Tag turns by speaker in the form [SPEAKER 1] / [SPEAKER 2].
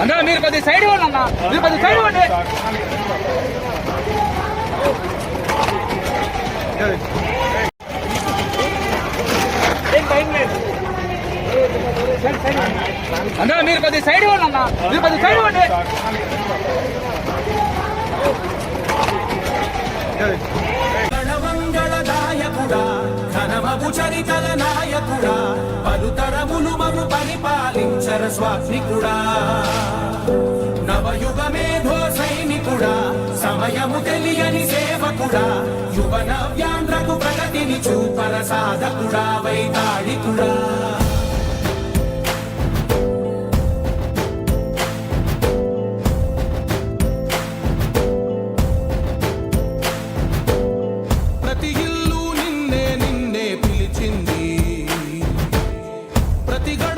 [SPEAKER 1] అన్నా మీరు కొద్ది సైడ్ ఇవ్వండి మీరు కొద్ది సైడ్ ఇవ్వండి. అన్నా మీరు కొద్ది సైడ్ ఇవ్వండి మీరు కొద్ది సైడ్ ఇవ్వండి.
[SPEAKER 2] ఘనమంగళదాయకుడా ఘనమపు చరితల నాయకుడా పలుతరము సరస్వాగ్నికుడా నవయుగ మేధో సైనికుడా సమయము తెలియని సేవకుడా యువ నవ్యాంధ్రకు ప్రగతిని చూపర సాధకుడా వైతాళికుడా. ప్రతి
[SPEAKER 3] గడ